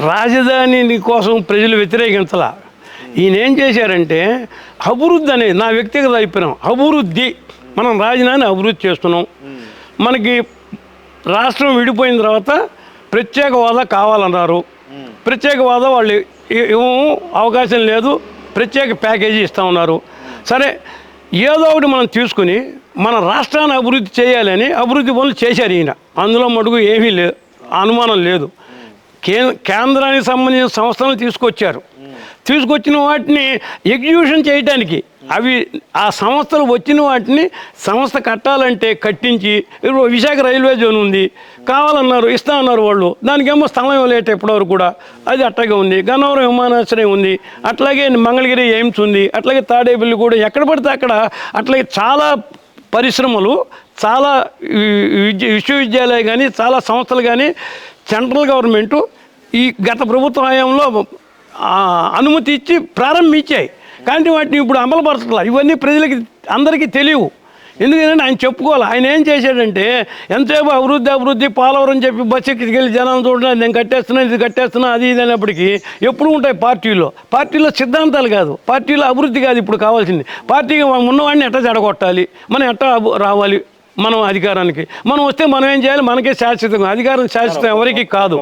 రాజధాని కోసం ప్రజలు వ్యతిరేకించలా. ఈయన ఏం చేశారంటే అభివృద్ధి అనేది నా వ్యక్తిగత అభిప్రాయం అభివృద్ధి మనం రాజధాని అభివృద్ధి చేస్తున్నాం. మనకి రాష్ట్రం విడిపోయిన తర్వాత ప్రత్యేక హోదా కావాలన్నారు. ప్రత్యేక హోదా వాళ్ళు ఏమో అవకాశం లేదు ప్రత్యేక ప్యాకేజీ ఇస్తా ఉన్నారు. సరే ఏదో ఒకటి మనం తీసుకుని మన రాష్ట్రాన్ని అభివృద్ధి చేయాలని అభివృద్ధి పనులు చేశారు ఈయన. అందులో మటుకు ఏమీ లేదు అనుమానం లేదు. కే కేంద్రానికి సంబంధించిన సంస్థలను తీసుకొచ్చారు. తీసుకొచ్చిన వాటిని ఎగ్జిక్యూషన్ చేయడానికి అవి ఆ సంస్థలు వచ్చిన వాటిని సంస్థ కట్టాలంటే కట్టించి విశాఖ రైల్వే జోన్ ఉంది కావాలన్నారు ఇస్తా అన్నారు వాళ్ళు. దానికేమో స్థలం ఇవ్వలేట ఇప్పటివరకు కూడా. అది అట్లాగే ఉంది. గన్నవరం విమానాశ్రయం ఉంది. అట్లాగే మంగళగిరి ఎయిమ్స్ ఉంది. అట్లాగే తాడేపల్లి కూడా ఎక్కడ పడితే అక్కడ అట్లాగే చాలా పరిశ్రమలు చాలా విద్య విశ్వవిద్యాలయాలు కానీ చాలా సంస్థలు కానీ సెంట్రల్ గవర్నమెంటు ఈ గత ప్రభుత్వ హయాంలో అనుమతి ఇచ్చి ప్రారంభించాయి. కానీ వాటిని ఇప్పుడు అమలుపరచట్లేదు ఇవన్నీ ప్రజలకి అందరికీ తెలియవు. ఎందుకంటే ఆయన చెప్పుకోవాలి. ఆయన ఏం చేశాడంటే ఎంతసేపు అభివృద్ధి అభివృద్ధి పాలవరం చెప్పి బస్సు ఎక్కి వెళ్ళి జనాలు చూడడం నేను కట్టేస్తున్నా ఇది కట్టేస్తున్నా అది ఇది అనేప్పటికీ ఎప్పుడు ఉంటాయి పార్టీలో పార్టీలో సిద్ధాంతాలు కాదు. పార్టీలో అభివృద్ధి కాదు ఇప్పుడు కావాల్సింది. పార్టీకి ఉన్నవాడిని ఎట్ట జడగొట్టాలి మనం ఎట్ట రావాలి? మనం అధికారానికి. మనం వస్తే మనం ఏం చేయాలి? మనకే శాశ్వతం అధికారం శాశ్వతం ఎవరికి కాదు.